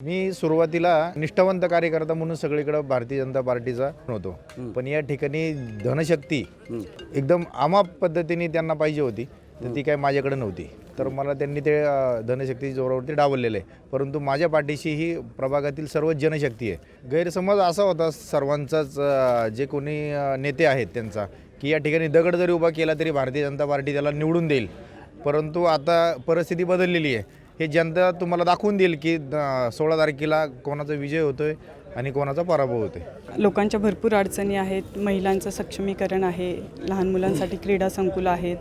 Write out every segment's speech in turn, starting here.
मी सुरुवातीला निष्ठावंत कार्यकर्ता म्हणून सगळीकडे भारतीय जनता पार्टीचा होतो. पण या ठिकाणी धनशक्ती एकदम आमाप पद्धतीने त्यांना पाहिजे होती तर ती काय माझ्याकडे नव्हती. तर मला त्यांनी ते धनशक्ती जोरावरती डावललेलं. आहे परंतु माझ्या पाठीशी ही प्रभागातील सर्व जनशक्ती आहे. गैरसमज असा होता सर्वांचाच जे कोणी नेते आहेत त्यांचा की या ठिकाणी दगड जरी उभा केला तरी भारतीय जनता पार्टी त्याला निवडून देईल. परंतु आता परिस्थिती बदललेली आहे. हे जनता तुम्हाला दाखवून देईल की द- सोळा तारखेला कोणाचा विजय होतोय आणि कोणाचा पराभव होतोय. लोकांच्या भरपूर अडचणी आहेत. महिलांचं सक्षमीकरण आहे. लहान मुलांसाठी क्रीडा संकुल आहेत.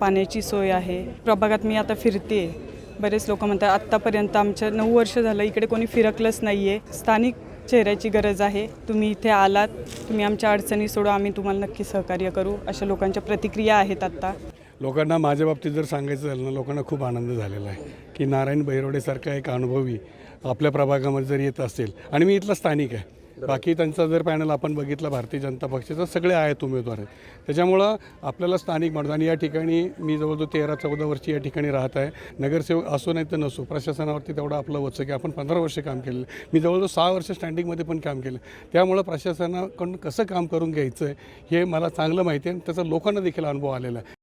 पाण्याची सोय आहे. प्रभागात मी आता फिरते. बरेच लोक म्हणतात आत्तापर्यंत आमच्या नऊ वर्ष झालं इकडे कोणी फिरकलंच नाही आहे स्थानिक चेहऱ्याची गरज आहे. तुम्ही इथे आलात. तुम्ही आमच्या अडचणी सोडवा आम्ही तुम्हाला नक्की सहकार्य करू. अशा लोकांच्या प्रतिक्रिया आहेत आत्ता. लोकांना माझ्या बाबतीत जर सांगायचं झालं ना लोकांना खूप आनंद झालेला आहे. की नारायण बैरोडेसारखा एक अनुभवी आपल्या प्रभागामध्ये जर येत असेल आणि मी इथला स्थानिक आहे. बाकी त्यांचा जर पॅनल आपण बघितला भारतीय जनता पक्षाचा सगळे आहेत उमेदवार आहेत. त्याच्यामुळं आपल्याला स्थानिक माणूस आणि या ठिकाणी मी जवळजवळ तेरा चौदा वर्षी या ठिकाणी राहत आहे. नगरसेवक असो नाही तर नसो प्रशासनावरती तेवढं आपलं होतं की आपण पंधरा वर्ष काम केलेलं मी जवळजवळ सहा वर्ष स्टँडिंगमध्ये पण काम केलं त्यामुळं प्रशासनाकडून कसं काम करून घ्यायचं आहे हे मला चांगलं माहिती आहे आणि त्याचा लोकांना देखील अनुभव आलेला आहे.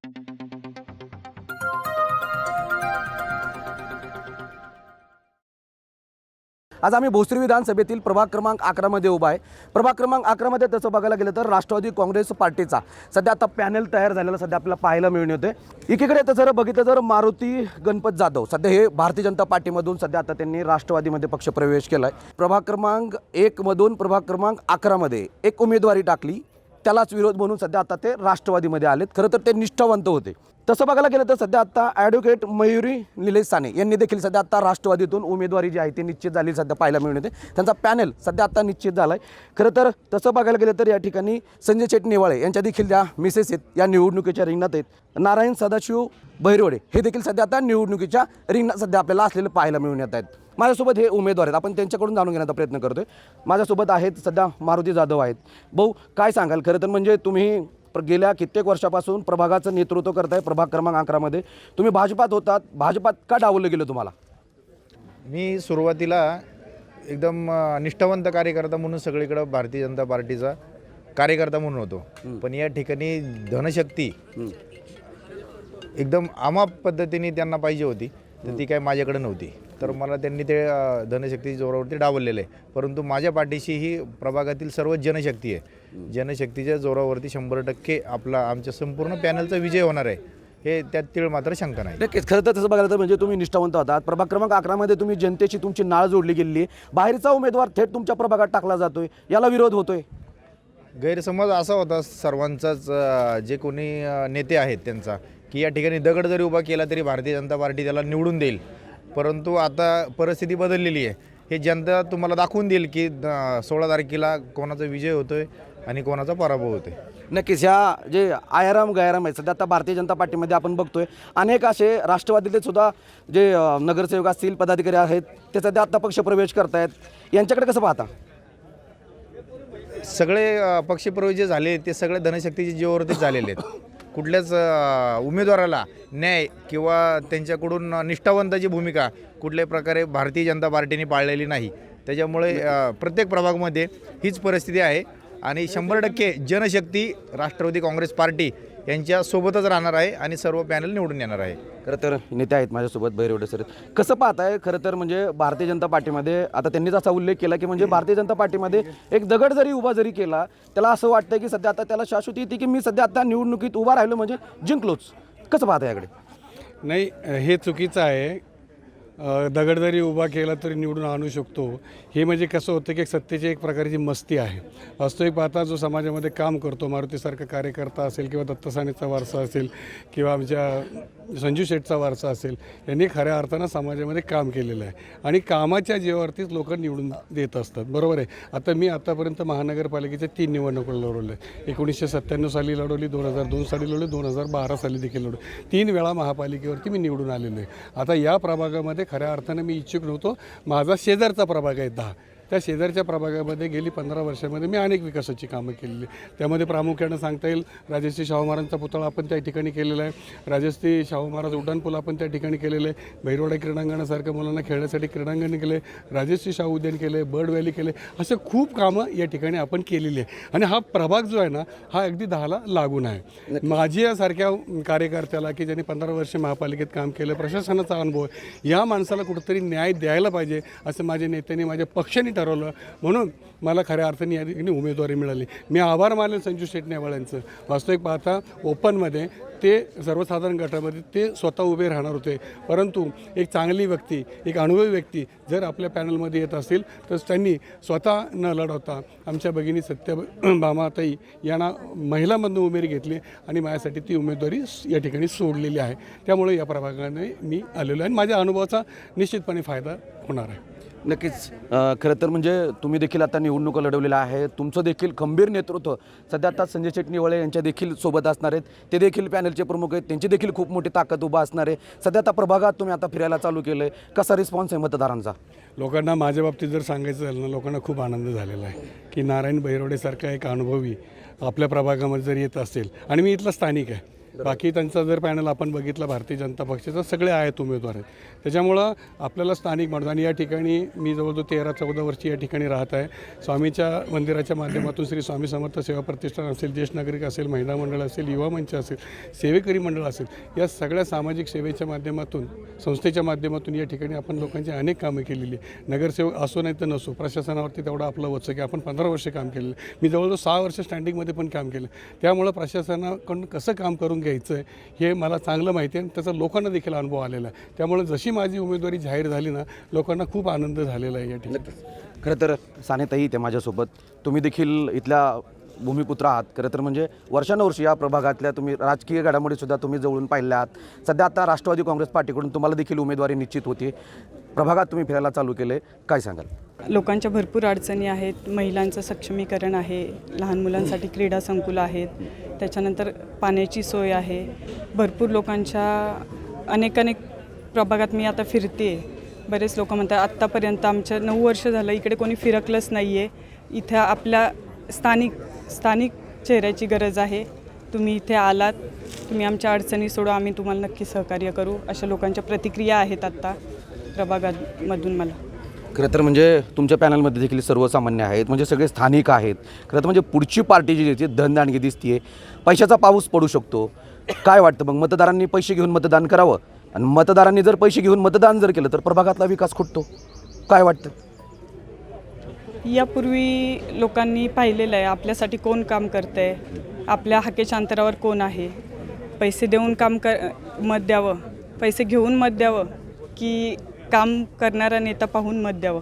आज आम्ही भोसरी विधानसभेतील प्रभाग क्रमांक अकरामध्ये उभा आहे. प्रभाग क्रमांक अकरामध्ये तसं बघायला गेलं तर राष्ट्रवादी काँग्रेस पार्टीचा सध्या आता पॅनल तयार झालेला सध्या आपल्याला पाहायला मिळून येते एकीकडे तर जर बघितलं तर मारुती गणपत जाधव सध्या हे भारतीय जनता पार्टीमधून सध्या आता त्यांनी राष्ट्रवादीमध्ये पक्षप्रवेश केला आहे प्रभाग क्रमांक एकमधून प्रभाग क्रमांक अकरामध्ये एक उमेदवारी टाकली. त्यालाच विरोध म्हणून सध्या आता ते राष्ट्रवादीमध्ये आलेत. खरं तर ते निष्ठावंत होते. तसं बघायला गेलं तर सध्या आता ॲडव्होकेट मयुरी निलेश साने यांनी देखील सध्या आता राष्ट्रवादीतून उमेदवारी जी आहे ती निश्चित झाली सध्या पाहायला मिळून येते. त्यांचा पॅनल सध्या आता निश्चित झाला आहे खरं तर तसं बघायला गेलं तर या ठिकाणी संजय शेट नेवाळे यांच्या देखील ज्या मिसेस आहेत या निवडणुकीच्या रिंगणात आहेत. नारायण सदाशिव बहिरवडे हे देखील सध्या आता निवडणुकीच्या रिंगणात सध्या आपल्याला असलेलं पाहायला मिळून येत आहेत. माझ्यासोबत हे उमेदवार आहेत. आपण त्यांच्याकडून जाणून घेण्याचा प्रयत्न करतोय. माझ्यासोबत आहेत सध्या मारुती जाधव आहेत. भाऊ काय सांगाल? खरं तर म्हणजे तुम्ही प्र- गेल्या कित्येक वर्षापासून प्रभागाचं नेतृत्व करताय प्रभाग क्रमांक अकरामध्ये. तुम्ही भाजपात होतात. भाजपात का डावलं गेलं तुम्हाला? मी सुरुवातीला एकदम निष्ठावंत कार्यकर्ता म्हणून सगळीकडे भारतीय जनता पार्टीचा कार्यकर्ता म्हणून होतो. पण या ठिकाणी धनशक्ती एकदम आमाप पद्धतीने त्यांना पाहिजे होती तर ती काय माझ्याकडे नव्हती. तर मला त्यांनी ते धनशक्ती जोरावरती डावललेलं. आहे परंतु माझ्या पाठीशी ही प्रभागातील सर्व जनशक्ती आहे. जनशक्तीच्या जोरावरती शंभर टक्के आपला आमच्या संपूर्ण पॅनलचा विजय होणार आहे. हे त्यात तीळ मात्र शंका नाही. नक्कीच. खरं तर तसं बघायला तर म्हणजे तुम्ही निष्ठावंत होतात प्रभाग क्रमांक अकरामध्ये तुम्ही जनतेची तुमची नाळ जोडली गेलेली बाहेरचा उमेदवार थेट तुमच्या प्रभागात टाकला जातोय. याला विरोध होतोय. गैरसमज असा होता सर्वांचाच जे कोणी नेते आहेत त्यांचा की या ठिकाणी दगड जरी उभा केला तरी भारतीय जनता पार्टी त्याला निवडून देईल. परंतु आता परिस्थिती बदललेली आहे. हे जनता तुम्हाला दाखवून देईल की सोळा तारखेला कोणाचा विजय होतोय आणि कोणाचा पराभव होतोय. नक्कीच ह्या जे आयाराम गैराम आहेत सध्या आता भारतीय जनता पार्टीमध्ये आपण बघतोय. अनेक असे राष्ट्रवादीतले सुद्धा जे नगरसेवक असतील पदाधिकारी आहेत ते सध्या आता पक्षप्रवेश करतायत. यांच्याकडे कसं पाहता? सगळे पक्षप्रवेश जे झाले ते सगळे धनशक्तीच्या जीवावरतीच झालेले आहेत. कुठल्याच उमेदवाराला न्याय किंवा त्यांच्याकडून निष्ठावंताची भूमिका कुठल्याही प्रकारे भारतीय जनता पार्टीने पाळलेली नाही. त्याच्यामुळे प्रत्येक प्रभागामध्ये हीच परिस्थिती आहे. आणि शंभर टक्के जनशक्ती राष्ट्रवादी काँग्रेस पार्टी यांच्या सोबतच राहणार आहे आणि सर्व पॅनल निवडून येणार आहे. खरं तर नेते आहेत माझ्यासोबत बैरवडे सर. कसं पाहताय? खरं तर म्हणजे भारतीय जनता पार्टीमध्ये आता त्यांनीच असा उल्लेख केला की म्हणजे भारतीय जनता पार्टीमध्ये एक दगड जरी उभा जरी केला त्याला असं वाटतं की सध्या आता त्याला शाश्वती येते की मी सध्या आता निवडणुकीत उभा राहिलो म्हणजे जिंकलोच. कसं पाहता याकडे? नाही हे चुकीचं आहे. दगड जरी उभा केला तरी निवडून आणू शकतो. हे म्हणजे कसं होतं की एक सत्तेची एक प्रकारची मस्ती आहे. वास्तविक पाहता जो समाजामध्ये काम करतो मारुतीसारखा कार्यकर्ता असेल किंवा दत्तसानेचा वारसा असेल किंवा आमच्या संजू शेठचा वारसा असेल यांनी खऱ्या अर्थानं समाजामध्ये काम केलेलं आहे. आणि कामाच्या जीवावरतीच लोक निवडून देत असतात. बरोबर आहे? आता मी आतापर्यंत महानगरपालिकेचे तीन निवडणुका लढवले एकोणीसशे सत्त्याण्णव साली लढवली दोन हजार दोन साली लढवली दोन हजार बारा साली देखील लढवली. तीन वेळा महापालिकेवरती मी निवडून आलेलो आहे. आता या प्रभागामध्ये खऱ्या अर्थानं मी इच्छुक नव्हतो. माझा शेजारचा प्रभाग आहे दहा. त्या शेजारच्या प्रभागामध्ये गेली पंधरा वर्षामध्ये मी अनेक विकासाची कामं केलेली. त्यामध्ये प्रामुख्यानं सांगता येईल राजश्री शाहू महाराजांचा पुतळा आपण त्या ठिकाणी केलेला आहे. राजश्री शाहू महाराज उड्डाणपूल आपण त्या ठिकाणी केलेलं आहे. भैरवाडा क्रीडांगणासारखं मुलांना खेळण्यासाठी क्रीडांगण केले राजश्री शाहू उद्यान केले बर्ड व्हॅली केले असे खूप कामं या ठिकाणी आपण केलेली आहे. आणि हा प्रभाग जो आहे ना हा अगदी दहाला लागून आहे. माझी यासारख्या कार्यकर्त्याला की ज्यांनी पंधरा वर्ष महापालिकेत काम केलं प्रशासनाचा अनुभव आहे, या माणसाला कुठंतरी न्याय द्यायला पाहिजे असं माझ्या नेत्यांनी माझ्या पक्षाने ठरवलं. म्हणून मला खऱ्या अर्थाने या ठिकाणी उमेदवारी मिळाली. मी आभार मानेल संजू शेटनेवाळ्यांचं वास्तविक पाहता ओपनमध्ये ते सर्वसाधारण गटामध्ये ते स्वतः उभे राहणार होते. परंतु एक चांगली व्यक्ती एक अनुभवी व्यक्ती जर आपल्या पॅनलमध्ये येत असेल तर त्यांनी स्वतः न लढवता आमच्या भगिनी सत्य भामाताई यांना महिलामधून उमेदवारी घेतली आणि माझ्यासाठी ती उमेदवारी या ठिकाणी सोडलेली आहे. त्यामुळे या प्रभागाने मी आलेलो आहे आणि माझ्या अनुभवाचा निश्चितपणे फायदा होणार आहे. नक्कीच. खरं तर म्हणजे तुम्ही देखील आता निवडणुका लढवलेल्या आहे तुमचं देखील खंबीर नेतृत्व सध्या आता संजय शेट यांच्या देखील सोबत असणार आहेत. ते देखील पॅनल पॅनलचे प्रमुख आहेत त्यांची देखील खूप मोठी ताकद उभा असणार आहे. सध्या आता प्रभागात तुम्ही आता फिरायला चालू केलं आहे कसा रिस्पॉन्स आहे मतदारांचा? लोकांना माझ्या बाबतीत जर सांगायचं झालं ना लोकांना खूप आनंद झालेला आहे की नारायण बैरोडेसारखा एक अनुभवी आपल्या प्रभागामध्ये जर येत असेल आणि मी इथला स्थानिक आहे बाकी त्यांचा जर पॅनल आपण बघितला भारतीय जनता पक्षाचा सगळे आहेत उमेदवार आहेत. त्याच्यामुळं आपल्याला स्थानिक माणूस आणि या ठिकाणी मी जवळजवळ तेरा चौदा वर्षी या ठिकाणी राहत आहे. स्वामीच्या मंदिराच्या माध्यमातून श्री स्वामी समर्थ सेवा प्रतिष्ठान असेल ज्येष्ठ नागरिक असेल महिला मंडळ असेल युवा मंच असेल सेवेकरी मंडळ असेल या सगळ्या सामाजिक सेवेच्या माध्यमातून संस्थेच्या माध्यमातून या ठिकाणी आपण लोकांची अनेक कामं केलेली नगरसेवक असो नाही तर नसो प्रशासनावरती तेवढं आपलं वचक की आपण पंधरा वर्ष काम केलेलं मी जवळजवळ सहा वर्ष स्टँडिंगमध्ये पण काम केलं त्यामुळं प्रशासनाकडून कसं काम करून घ्यायचं आहे हे मला चांगलं माहिती आहे आणि त्याचा लोकांना देखील अनुभव आलेला आहे. त्यामुळे जशी माझी उमेदवारी जाहीर झाली ना लोकांना खूप आनंद झालेला आहे या ठिकाणी. खरं तर सानेताई ते माझ्यासोबत तुम्ही देखील इथल्या भूमिपुत्र आहात. खरं तर म्हणजे वर्षानुवर्षी या प्रभागातल्या तुम्ही राजकीय घडामोडीसुद्धा तुम्ही जवळून पाहिल्या आहात. सध्या आता राष्ट्रवादी काँग्रेस पार्टीकडून तुम्हाला देखील उमेदवारी निश्चित होती. प्रभागात तुम्ही फिरायला चालू केले. काय सांगाल? लोकांच्या भरपूर अडचणी आहेत. महिलांचं सक्षमीकरण आहे. लहान मुलांसाठी क्रीडा संकुल आहेत. त्याच्यानंतर पाण्याची सोय आहे. भरपूर लोकांच्या अनेक अनेक प्रभागात मी आता फिरते बरेच लोक म्हणतात आत्तापर्यंत आमच्या नऊ वर्ष झालं इकडे कोणी फिरकलंच नाही आहे इथं आपल्या स्थानिक स्थानिक चेहऱ्याची गरज आहे. तुम्ही इथे आलात. तुम्ही आमच्या अडचणी सोडू. आम्ही तुम्हाला नक्की सहकार्य करू. अशा लोकांच्या प्रतिक्रिया आहेत आत्ता प्रभागामधून मला. खरं तर म्हणजे तुमच्या पॅनलमध्ये देखील सर्वसामान्य आहेत म्हणजे सगळे स्थानिक आहेत. खरं तर म्हणजे पुढची पार्टी जी आहे धनदानगी दिसते पैशाचा पाऊस पडू शकतो. काय वाटतं मग? मतदारांनी पैसे घेऊन मतदान करावं? आणि मतदारांनी जर पैसे घेऊन मतदान जर केलं तर प्रभागातला विकास खुटतो. काय वाटतं? यापूर्वी लोकांनी पाहिलेलं आहे आपल्यासाठी कोण काम करतं आहे आपल्या हाकेच्या अंतरावर कोण आहे? पैसे देऊन काम कर मत द्यावं. पैसे घेऊन मत द्यावं की काम करणारा नेता पाहून मत द्यावं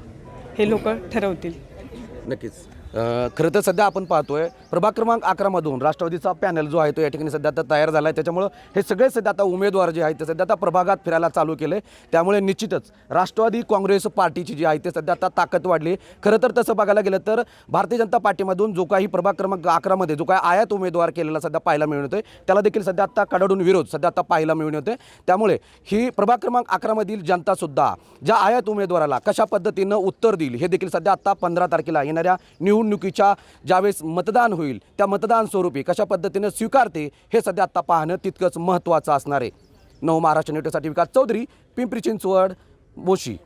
हे लोक ठरवतील. नक्कीच. खरं तर सध्या आपण पाहतोय प्रभाग क्रमांक अकरामधून राष्ट्रवादीचा पॅनल जो आहे तो या ठिकाणी सध्या आता तयार झाला आहे त्याच्यामुळं हे सगळे सध्या आता उमेदवार जे आहेत ते सध्या आता प्रभागात फिरायला चालू केले. त्यामुळे निश्चितच राष्ट्रवादी काँग्रेस पार्टीची जी आहे ते सध्या आता ताकद वाढली. खरं तर तसं बघायला गेलं तर भारतीय जनता पार्टीमधून जो काही प्रभाग क्रमांक अकरामध्ये जो काही आयात उमेदवार केलेला सध्या पाहायला मिळून येतोय त्याला देखील सध्या आता कडाडून विरोध सध्या आता पाहायला मिळून येतोय. त्यामुळे ही प्रभाग क्रमांक अकरामधील जनतासुद्धा ज्या आयात उमेदवाराला कशा पद्धतीनं उत्तर देईल हे देखील सध्या आता पंधरा तारखेला येणाऱ्या न्यू निवडणुकीच्या ज्यावेळेस मतदान होईल त्या मतदान स्वरूपी कशा पद्धतीनं स्वीकारते हे सध्या आत्ता पाहणं तितकंच महत्त्वाचं असणार आहे. नव महाराष्ट्र नेटसाठी विकास चौधरी पिंपरी चिंचवड बोशी.